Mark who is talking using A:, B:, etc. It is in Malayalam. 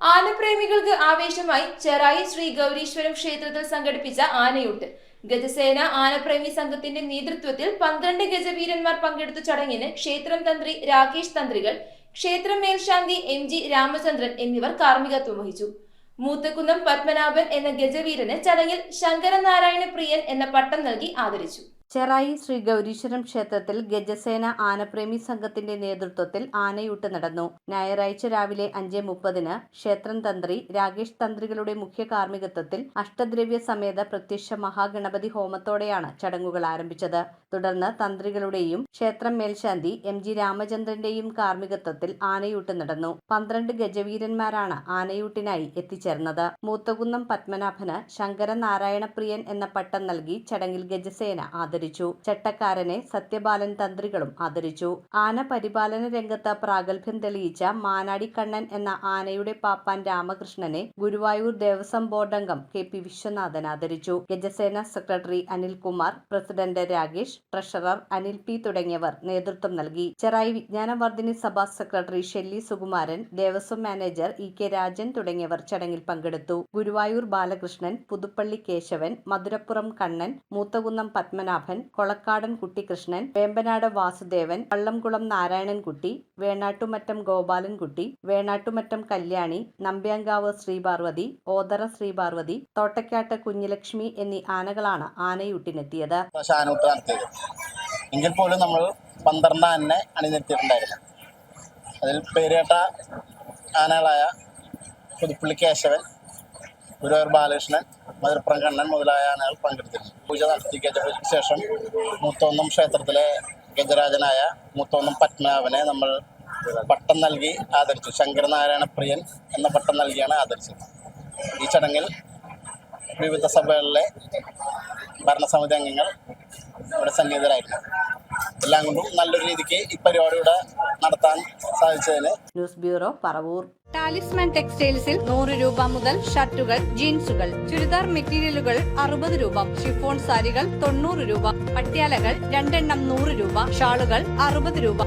A: ആനപ്രേമികൾക്ക് ആവേശമായി ചെറായി ശ്രീ ഗൗരീശ്വരം ക്ഷേത്രത്തിൽ സംഘടിപ്പിച്ച ആനയൂട്ട്. ഗജസേന ആനപ്രേമി സംഘത്തിന്റെ നേതൃത്വത്തിൽ പന്ത്രണ്ട് ഗജവീരന്മാർ പങ്കെടുത്ത ചടങ്ങിന് ക്ഷേത്രം തന്ത്രി രാകേഷ് തന്ത്രികൾ ക്ഷേത്രം മേൽശാന്തി എം ജി രാമചന്ദ്രൻ എന്നിവർ കാർമ്മികത്വം വഹിച്ചു. മൂത്തക്കുന്നം പത്മനാഭൻ എന്ന ഗജവീരന് ചടങ്ങിൽ ശങ്കരനാരായണ പ്രിയൻ എന്ന പട്ടം നൽകി ആദരിച്ചു.
B: ചെറായി ശ്രീ ഗൗരീശ്വരം ക്ഷേത്രത്തിൽ ഗജസേന ആനപ്രേമി സംഘത്തിന്റെ നേതൃത്വത്തിൽ ആനയൂട്ട് നടന്നു. ഞായറാഴ്ച രാവിലെ അഞ്ച് മുപ്പതിന് ക്ഷേത്രം തന്ത്രി രാകേഷ് തന്ത്രികളുടെ മുഖ്യ കാർമ്മികത്വത്തിൽ അഷ്ടദ്രവ്യ സമേത പ്രത്യക്ഷ മഹാഗണപതി ഹോമത്തോടെയാണ് ചടങ്ങുകൾ ആരംഭിച്ചത്. തുടർന്ന് തന്ത്രികളുടെയും ക്ഷേത്രം മേൽശാന്തി എം ജി രാമചന്ദ്രന്റെയും കാർമ്മികത്വത്തിൽ ആനയൂട്ട് നടന്നു. പന്ത്രണ്ട് ഗജവീരന്മാരാണ് ആനയൂട്ടിനായി എത്തിച്ചേർന്നത്. മൂത്തകുന്നം പത്മനാഭന് ശങ്കരനാരായണപ്രിയൻ എന്ന പട്ടം നൽകി ചടങ്ങിൽ ഗജസേന ആദരിച്ചു. ചട്ടക്കാരനെ സത്യബാലൻ തന്ത്രികളും ആദരിച്ചു. ആന പരിപാലന രംഗത്ത് പ്രാഗൽഭ്യം തെളിയിച്ച മാനാടിക്കണ്ണൻ എന്ന ആനയുടെ പാപ്പാൻ രാമകൃഷ്ണനെ ഗുരുവായൂർ ദേവസ്വം ബോർഡംഗം കെ പി വിശ്വനാഥൻ ആദരിച്ചു. Gajasena secretary Anilkumar president Rakesh treasurer Anil P തുടങ്ങിയവർ നേതൃത്വം നൽകി. Cherai Vijnanavardhini Sabha secretary Shelly Sukumaran Devaswom manager E K Rajan തുടങ്ങിയവർ ചടങ്ങിൽ പങ്കെടുത്തു. ഗുരുവായൂർ ബാലകൃഷ്ണൻ പുതുപ്പള്ളി കേശവൻ മധുരപ്പുറം കണ്ണൻ മൂത്തകുന്നം പത്മനാഭൻ കൊളക്കാടൻ കുട്ടികൃഷ്ണൻ വേമ്പനാട് വാസുദേവൻ വള്ളംകുളം നാരായണൻകുട്ടി വേണാട്ടുമറ്റം ഗോപാലൻകുട്ടി വേണാട്ടുമറ്റം കല്യാണി നമ്പ്യാങ്കാവ് ശ്രീപാർവതി ഓതറ ശ്രീപാർവതി തോട്ടക്കാട്ട് കുഞ്ഞിലക്ഷ്മി എന്നീ ആനകളാണ് ആനയൂട്ടിനെത്തിയത്.
C: എങ്കിൽ പോലും നമ്മൾ പന്ത്രണ്ട് ആനനെ അണിനിർത്തിയിട്ടുണ്ടായിരുന്നു അതിൽ പേരേട്ട ആനകളായ പുതുപ്പള്ളി കേശവൻ ഗുരുവായൂർ ബാലകൃഷ്ണൻ മധുരപ്പുറം കണ്ണൻ മുതലായ ആനകൾ പങ്കെടുത്തിരുന്നു. പൂജ നടത്തി ഗജപൂജയ്ക്ക് ശേഷം മൂത്തോന്നം ക്ഷേത്രത്തിലെ ഗജരാജനായ മൂത്തോന്നം പത്മനാഭനെ നമ്മൾ പട്ടം നൽകി ആദരിച്ചു. ശങ്കരനാരായണ പ്രിയൻ എന്ന പട്ടം നൽകിയാണ് ആദരിച്ചത്. ഈ ചടങ്ങിൽ വിവിധ സഭകളിലെ ഭരണസമിതി അംഗങ്ങൾ ഇവിടെ സന്നിഹിതരായിരുന്നു. എല്ലാം കൊണ്ടും നല്ലൊരു രീതിക്ക് ഈ പരിപാടിയുടെ നടത്താൻ സാധിച്ചതിന്.
B: News bureau Paravur.
D: ടാലിസ്മാൻ ടെക്സ്റ്റൈൽസിൽ നൂറ് രൂപ മുതൽ ഷർട്ടുകൾ ജീൻസുകൾ ചുരിദാർ മെറ്റീരിയലുകൾ അറുപത് രൂപ ഷിഫോൺ സാരികൾ തൊണ്ണൂറ് രൂപ പട്യാലകൾ രണ്ടെണ്ണം നൂറ് രൂപ ഷാളുകൾ അറുപത് രൂപ.